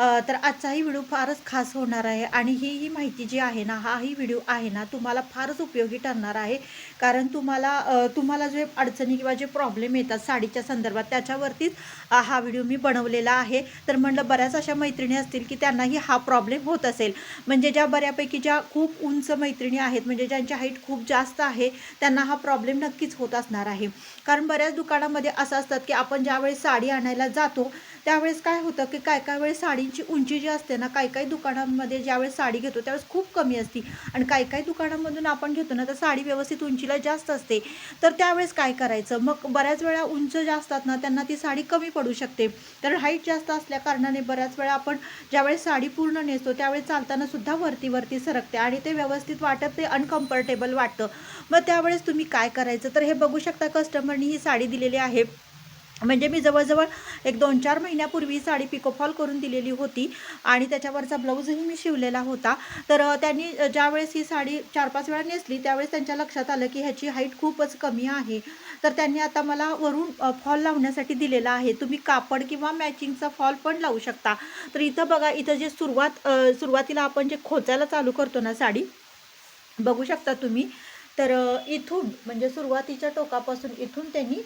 तर आजचाही व्हिडिओ फारच खास होणार आहे आणि ही ही माहिती जी आहे ना हाही व्हिडिओ आहे ना तुम्हाला फारच उपयोगी ठरणार आहे. कारण तुम्हाला तुम्हाला जे अडचणी किंवा जे प्रॉब्लेम येतात साडीच्या संदर्भात त्याच्यावरतीच हा व्हिडिओ मी बनवलेला आहे. तर म्हणलं बऱ्याच अशा मैत्रिणी असतील की त्यांनाही हा प्रॉब्लेम होत असेल. म्हणजे ज्या बऱ्यापैकी ज्या खूप उंच मैत्रिणी आहेत म्हणजे ज्यांची हाईट खूप जास्त आहे त्यांना हा प्रॉब्लेम नक्कीच होत असणार आहे. कारण बऱ्याच दुकानामध्ये असं असतात की आपण ज्यावेळेस साडी आणायला जातो त्यावेळेस काय होतं की काय काय वेळेस साडींची उंची जी असते ना काही काही दुकानांमध्ये ज्यावेळेस साडी घेतो त्यावेळेस खूप कमी असते. आणि काही काही दुकानांमधून आपण घेतो ना तर साडी व्यवस्थित उंचीला जास्त असते. तर त्यावेळेस काय करायचं? मग बऱ्याच वेळा उंच जास्त असतात ना त्यांना ती साडी कमी पडू शकते. तर हाईट जास्त असल्या कारणाने बऱ्याच वेळा आपण ज्यावेळेस साडी पूर्ण नेसतो त्यावेळेस चालताना सुद्धा वरती वरती सरकते आणि ते व्यवस्थित वाटत ते अनकम्फर्टेबल वाटतं. मग त्यावेळेस तुम्ही काय करायचं? तर हे बघू शकता कस्टमरनी ही साडी दिलेली आहे. म्हणजे मी जवळजवळ एक दोन चार महिन्यापूर्वी साडी पिकोफॉल करून दिलेली होती आणि त्याच्यावरचा ब्लाऊजही मी शिवलेला होता. तर त्यांनी ज्यावेळेस ही साडी चार पाच वेळा नेसली त्यावेळेस त्यांच्या लक्षात आलं की ह्याची हाईट खूपच कमी आहे. तर त्यांनी आता मला वरून फॉल लावण्यासाठी दिलेला आहे. तुम्ही कापड किंवा मॅचिंगचा फॉल पण लावू शकता. तर इथं बघा इथं जे सुरुवात सुरुवातीला आपण जे खोचायला चालू करतो ना साडी बघू शकता तुम्ही. तर इथून म्हणजे सुरुवातीच्या टोकापासून इथून त्यांनी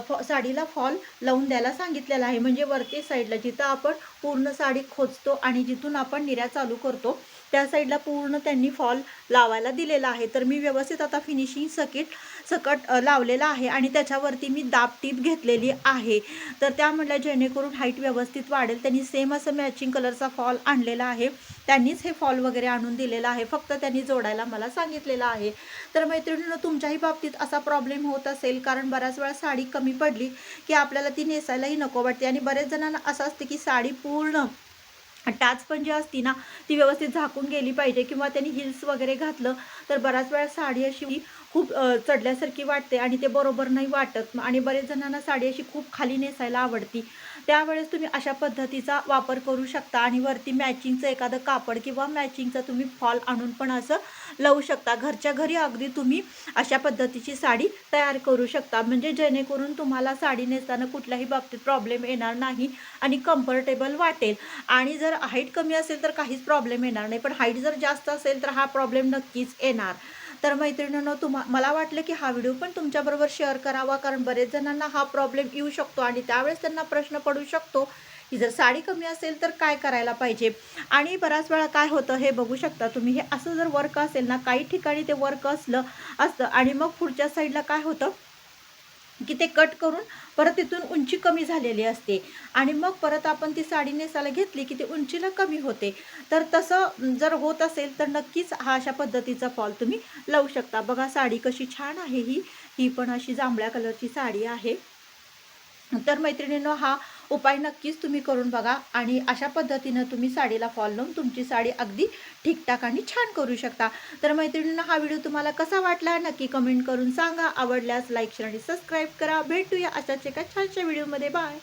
फॉ साडीला फॉल लावून द्यायला सांगितलेला आहे. म्हणजे वरती साईडला जिथं आपण पूर्ण साडी खोचतो आणि जिथून आपण निर्या चालू करतो त्या साईडला पूर्ण त्यांनी फॉल लावायला दिलेला आहे. तर मी व्यवस्थित आता फिनिशिंग सकिट सकट लावलेला आहे आणि त्याच्यावरती मी दाब टीप घेतलेली आहे. तर त्या म्हटल्या जेणेकरून हाईट व्यवस्थित वाढेल. त्यांनी सेम असं मॅचिंग कलरचा फॉल आणलेला आहे. त्यांनीच हे फॉल वगैरे आणून दिलेला आहे. फक्त त्यांनी जोडायला मला सांगितलेलं आहे. तर मैत्रिणीनं तुमच्याही बाबतीत असा प्रॉब्लेम होत असेल कारण बऱ्याच वेळा साडी कमी पडली की आपल्याला ती नेसायलाही नको वाटते. आणि बरेच जणांना असं असते की साडी पूर्ण टाच पण जी असती ना ती व्यवस्थित झाकून गेली पाहिजे किंवा त्यांनी हिल्स वगैरे घातलं तर बऱ्याच वेळा साडी अशी खूप चढल्यासारखी वाटते आणि ते बरोबर नाही वाटत. आणि बरेच जणांना साडी अशी खूप खाली नेसायला आवडती. त्यावेळेस तुम्ही अशा पद्धतीचा वापर करू शकता आणि वरती मॅचिंगचं एखादं कापड किंवा मॅचिंगचं तुम्ही फॉल आणून पण असं लावू शकता. घरच्या घरी अगदी तुम्ही अशा पद्धतीची साडी तयार करू शकता. म्हणजे जेणेकरून तुम्हाला साडी नेसताना कुठल्याही बाबतीत प्रॉब्लेम येणार नाही आणि कम्फर्टेबल वाटेल. आणि जर हाईट कमी असेल तर काहीच प्रॉब्लेम येणार नाही. पण हाईट जर जास्त असेल तर हा प्रॉब्लेम नक्कीच येणार. तर मैत्रिणीनं तुम्हा मला वाटलं की हा व्हिडिओ पण तुमच्याबरोबर शेअर करावा कारण बरेच जणांना हा प्रॉब्लेम येऊ शकतो आणि त्यावेळेस त्यांना प्रश्न पडू शकतो की जर साडी कमी असेल तर काय करायला पाहिजे? आणि बऱ्याच वेळा काय होतं हे बघू शकता तुम्ही. हे असं जर वर्क असेल ना काही ठिकाणी ते वर्क असलं असतं. आणि मग पुढच्या साईडला काय होतं? की ते कट करून परत तिथून उंची कमी झालेली असते. आणि मग परत आपण ती साडी नेसायला घेतली की ती उंचीला कमी होते. तर तसं जर होत असेल तर नक्कीच हा अशा पद्धतीचा फॉल तुम्ही लावू शकता. बघा साडी कशी छान आहे ही. ही पण अशी जांभळ्या कलरची साडी आहे. तर मैत्रिणींनो हा उपाय नक्कीच तुम्ही करून बघा आणि अशा पद्धतीनं तुम्ही साडीला फॉल लावून तुमची साडी अगदी ठीकठाक आणि छान करू शकता. तर मैत्रिणींना हा व्हिडिओ तुम्हाला कसा वाटला नक्की कमेंट करून सांगा. आवडल्यास लाईक शेअर आणि सबस्क्राईब करा. भेटूया अशाच एका छानशा व्हिडिओमध्ये. बाय